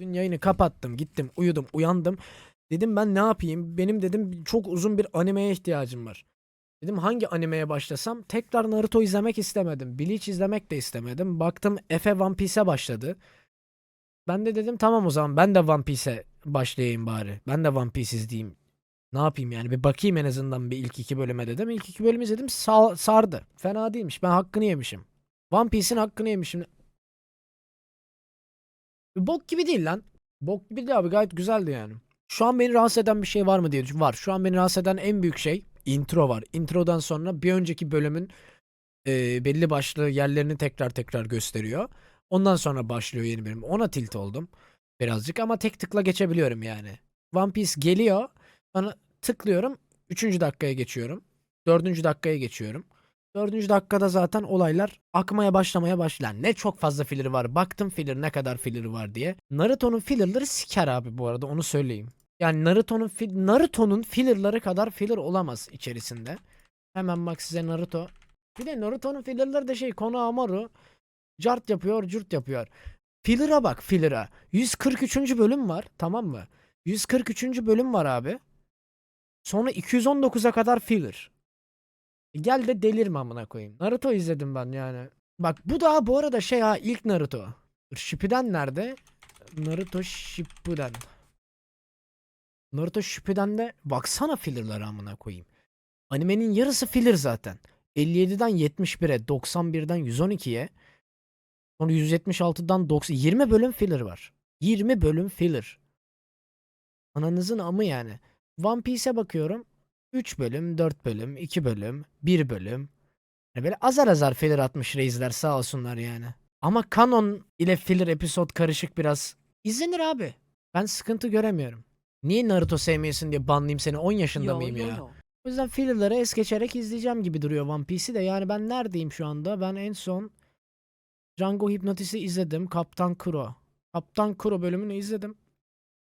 Dün yayını kapattım. Gittim uyudum uyandım. Dedim ben ne yapayım? Benim dedim çok uzun bir animeye ihtiyacım var. Dedim hangi animeye başlasam? Tekrar Naruto izlemek istemedim. Bleach izlemek de istemedim. Baktım Efe One Piece'e başladı. Ben de dedim tamam o zaman ben de One Piece'e başlayayım bari. Ben de One Piece izleyeyim. Ne yapayım yani bir bakayım en azından bir ilk iki bölüme dedim. İlk iki bölümü izledim sa- sardı. Fena değilmiş. Ben hakkını yemişim. One Piece'in hakkını yemişim. Bok gibi değil lan. Bok gibi değil abi gayet güzeldi yani. Şu an beni rahatsız eden bir şey var mı diye düşün. Var. Şu an beni rahatsız eden en büyük şey intro var. Introdan sonra bir önceki bölümün e, belli başlı yerlerini tekrar tekrar gösteriyor. Ondan sonra başlıyor yeni bölüm. Ona tilt oldum birazcık ama tek tıkla geçebiliyorum yani. One Piece geliyor. Bana tıklıyorum. Üçüncü dakikaya geçiyorum. Dördüncü dakikaya geçiyorum. Dördüncü dakikada zaten olaylar akmaya başlamaya başlar. Ne çok fazla filler var. Baktım filler ne kadar filler var diye. Naruto'nun fillerları siker abi bu arada onu söyleyeyim. Yani Naruto'nun fi- Naruto'nun fillerları kadar filler olamaz içerisinde. Hemen bak size Naruto. Bir de Naruto'nun fillerları da şey Konohamaru cart yapıyor, cürt yapıyor. Filler'a bak filler'a. 143. bölüm var tamam mı? 143. bölüm var abi. Sonra 219'a kadar filler. E Gel de delirme amına koyayım. Naruto izledim ben yani. Bak bu da bu arada şey ha ilk Naruto. Shippuden nerede? Naruto Shippuden. Naruto Shippuden'de baksana fillerlara amına koyayım. Animenin yarısı filler zaten. 57'den 71'e, 91'den 112'ye, sonra 176'dan 90 20 bölüm filler var. 20 bölüm filler. Ananızın amı yani. One Piece'e bakıyorum. 3 bölüm, 4 bölüm, 2 bölüm, 1 bölüm. Yani böyle azar azar filler atmış reisler sağ olsunlar yani. Ama kanon ile filler episod karışık biraz. İzlenir abi. Ben sıkıntı göremiyorum. Niye Naruto sevmiyorsun diye banlayayım seni 10 yaşında mıyım ya? O yüzden fillerları es geçerek izleyeceğim gibi duruyor One Piece'i de. Yani ben neredeyim şu anda? Ben en son Django Hypnotis'i izledim. Kaptan Kuro. Kaptan Kuro bölümünü izledim.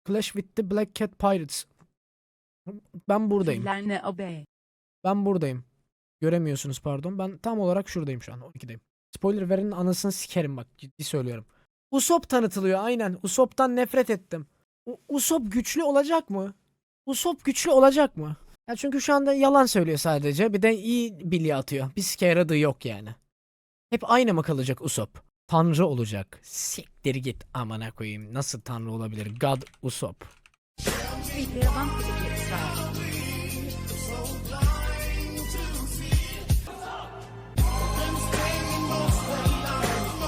Clash with the Black Cat Pirates. Ben buradayım. Fillerle abe. Ben buradayım. Göremiyorsunuz pardon. Ben tam olarak şuradayım şu an. 12'deyim. Spoiler verenin anasını sikerim bak. Ciddi söylüyorum. Usopp tanıtılıyor aynen. Usopp'tan nefret ettim. U- Usopp güçlü olacak mı? Usopp güçlü olacak mı? Ya çünkü şu anda yalan söylüyor sadece. Bir de iyi bilye atıyor. Bir sike yaradığı yok yani. Hep aynı mı kalacak Usopp? Tanrı olacak. Siktir git amına koyayım. Nasıl tanrı olabilir? God Usopp.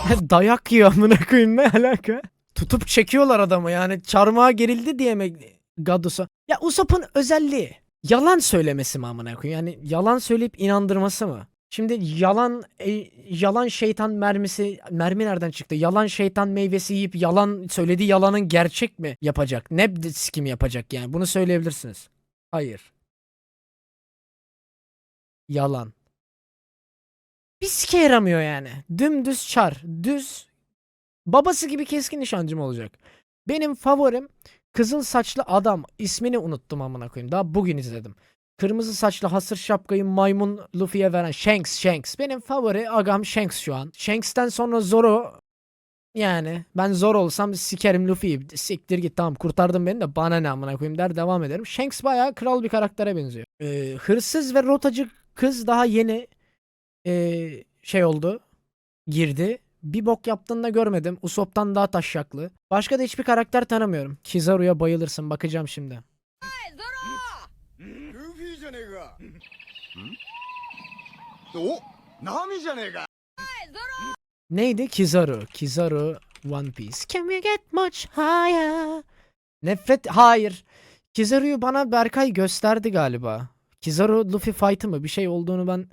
Dayak yiyor amına koyayım ne alaka? Tutup çekiyorlar adamı yani çarmıha gerildi diye mi Gadus'a? Ya Usopp'un özelliği yalan söylemesi mi amına koyayım? Yani yalan söyleyip inandırması mı? Şimdi yalan e, yalan şeytan mermisi mermi nereden çıktı? Yalan şeytan meyvesi yiyip yalan söylediği yalanın gerçek mi yapacak? Ne kim yapacak yani? Bunu söyleyebilirsiniz. Hayır. Yalan. Bir sike yaramıyor yani. Dümdüz çar. Düz. Babası gibi keskin nişancım olacak. Benim favorim kızıl saçlı adam. İsmini unuttum amına koyayım. Daha bugün izledim. Kırmızı saçlı hasır şapkayı maymun Luffy'ye veren Shanks Shanks. Benim favori agam Shanks şu an. Shanks'ten sonra Zoro yani ben zor olsam sikerim Luffy'yi. Siktir git tamam kurtardın beni de bana ne amına koyayım der devam ederim. Shanks bayağı kral bir karaktere benziyor. Ee, hırsız ve rotacı kız daha yeni ee, şey oldu. Girdi. Bir bok yaptığını da görmedim. Usopp'tan daha taşşaklı. Başka da hiçbir karakter tanımıyorum. Kizaru'ya bayılırsın. Bakacağım şimdi. O Nami janega. Neydi? Kizaru. Kizaru One Piece. Can we get much higher? Nefret... Hayır. Kizaru'yu bana Berkay gösterdi galiba. Kizaru Luffy fight'ı mı? Bir şey olduğunu ben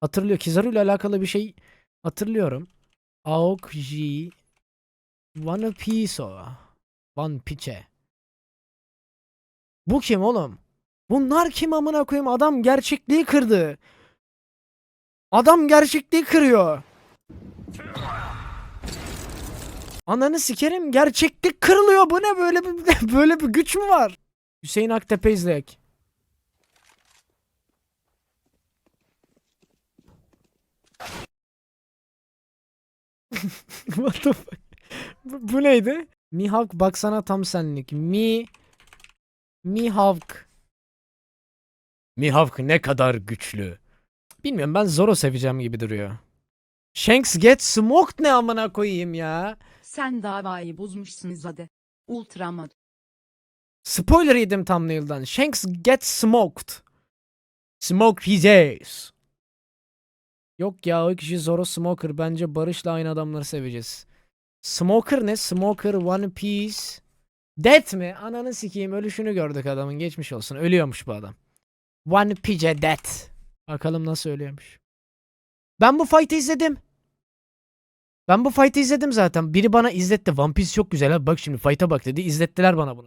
hatırlıyor. Kizaru ile alakalı bir şey hatırlıyorum. Aokji One Piece o. One Piece. Bu kim oğlum? Bunlar kim amına koyayım? Adam gerçekliği kırdı. Adam gerçekliği kırıyor. Ananı sikerim gerçeklik kırılıyor. Bu ne böyle bir böyle bir güç mü var? Hüseyin Aktepe izleyek. What the fuck? Bu, bu neydi? Mihawk baksana tam senlik. Mi Mihawk. Mihawk ne kadar güçlü. Bilmiyorum ben Zoro seveceğim gibi duruyor. Shanks get smoked ne amına koyayım ya. Sen davayı bozmuşsun Zade. Ultramod. Spoiler yedim thumbnail'dan. Shanks get smoked. Smoke his ass. Yok ya o kişi Zoro Smoker. Bence Barış'la aynı adamları seveceğiz. Smoker ne? Smoker One Piece. Death mi? Ananı sikeyim ölüşünü gördük adamın. Geçmiş olsun. Ölüyormuş bu adam. One Piece Death. Bakalım nasıl ölüyormuş. Ben bu fight'ı izledim. Ben bu fight'ı izledim zaten. Biri bana izletti. One Piece çok güzel abi. Bak şimdi fight'a bak dedi. İzlettiler bana bunu.